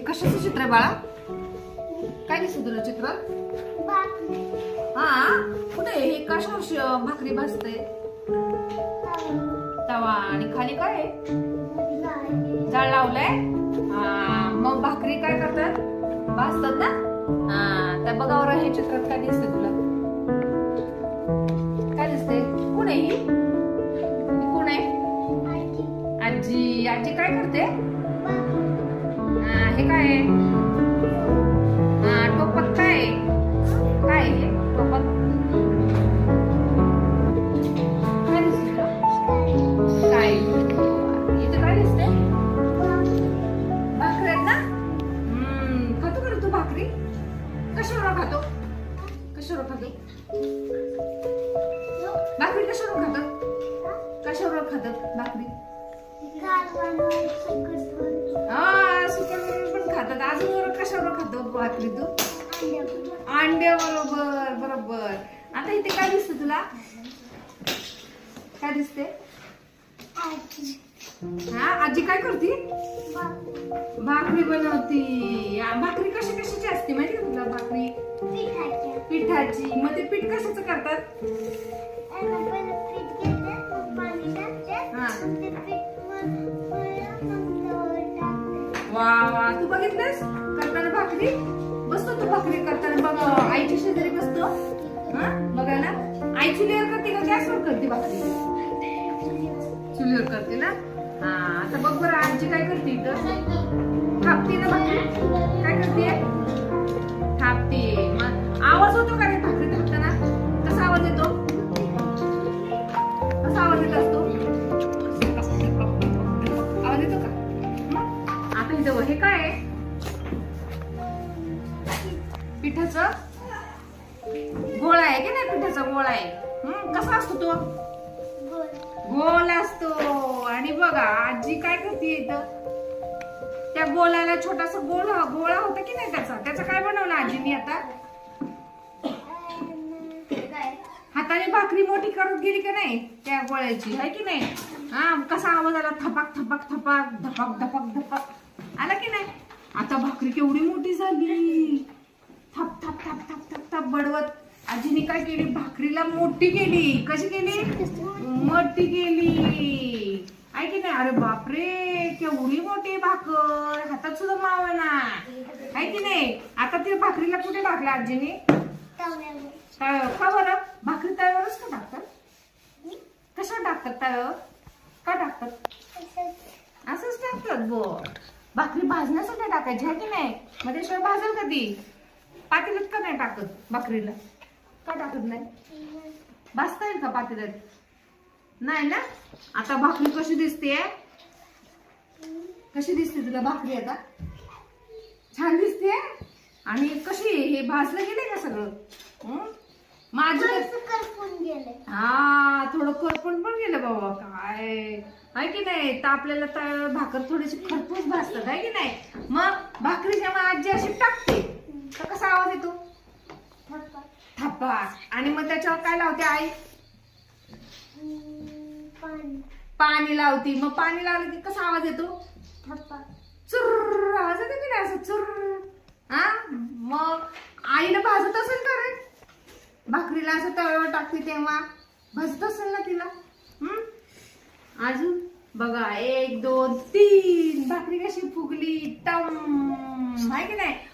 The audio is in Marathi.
हे कशाचं चित्र आहे बाळा? काय दिसत तुला चित्र? हा? कुठे? हे कशावर भाकरी भाजते तवा. आणि खाली काय आहे? जाळ लावलंय? हा, मग भाकरी काय करतात? भाजतात ना? हा. त्या बघावर हे चित्रात काय दिसत तुला? हे काय आहे? हा काय आहे? काय आहे हे? टोपत काय दिसतंय? काय? इथं काय दिसतंय? भाकरी आहेत ना? हम्म, खातो का तू भाकरी? कशावर खातो? कशावर खातो? भाकरी कशावर खातात कशावर खातात भाकरी? कशावर खातो? भाकरी तू अंड्या बरोबर बरोबर. आता इथे काय दिसतं तुला? काय दिसते हा आजी काय करते? भाकरी बनवती. या, भाकरी कशी कशाची असते माहिती का तुला भाकरी? पिठाची. मग ते पीठ कशाचं करतात? वा वा. तू बघितलंस? करताना भाकरी? बसतो तू भाकरी करताना. बघ आईच्या शेजारी बसतो. हा? ना. आई चुलीवर करते का? गॅसवर करते भाकरी? चुलीवर करते ना? हा आता बघ बरं आजी काय करते इथं? थापते ना भाकरी? काय करते? थापते. पिठाचं? गोळा आहे की नाही पिठाचा गोळा आहे? हम्म, कसा असतो तो? गोल असतो. आणि बघा आजी काय करते इथं? त्या गोलाला छोटासा गोल गोळा होता की नाही त्याचा? त्याचा काय बनवलं आजीनी आता? हाताने भाकरी मोठी करत गेली का नाही त्या गोळ्याची? आहे की नाही? हा कसा आवाज आला? थपाक थपाक थपाक धपाक धपाक धपाक. आला की नाही? आता भाकरी केवढी मोठी झाली. थप थप थप थप थप थप बडवत. आजीने काय केली? भाकरीला मोठी केली. कशी केली? मोठी केली. आहे की नाही? अरे बापरे केवढी मोठी भाकर. हातात सुद्धा मावना आहे की नाही? आता ते भाकरीला कुठे टाकलं आजीने? का बरं? भाकरी तव्यावरच का टाकतात? कशावर टाकतात तव्यावर का टाकतात? असंच टाकतात बो भाकरी भाजण्यासाठी टाकायची आहे की नाही? मग त्याशिवाय भाजल कधी? पातेल्यात का नाही टाकत भाकरीला? का टाकत नाही? भाजता येईल का पातेल्यात? नाही ना? आता भाकरी कशी दिसते कशी दिसते तुला भाकरी आता? छान दिसते आणि कशी हे भाजलं गेले का सगळं? हं? माझं हा थोडं करपण पण गेलं बाबा. काय? आहे की नाही? तर आपल्याला तर भाकर थोडीशी खरपूस भाजतात आहे की नाही? मग भाकरी जेव्हा आजी अशी टाकते तर कसा आवाज येतो थप्पा आणि मग त्याच्यावर काय लावते आई? पाणी. लावती. मग पाणी लावलं की कसा आवाज येतो? चुर्र. आवाज येतो की नाही असं चुर्र? हा? मग आईला भाजत असेल का रे भाकरीला असं तव्यावर टाकते तेव्हा? भाजत असेल ना तिला? हम्म अजून? बघा. एक दोन तीन. भाकरी कशी फुगली? टम. आहे की नाही?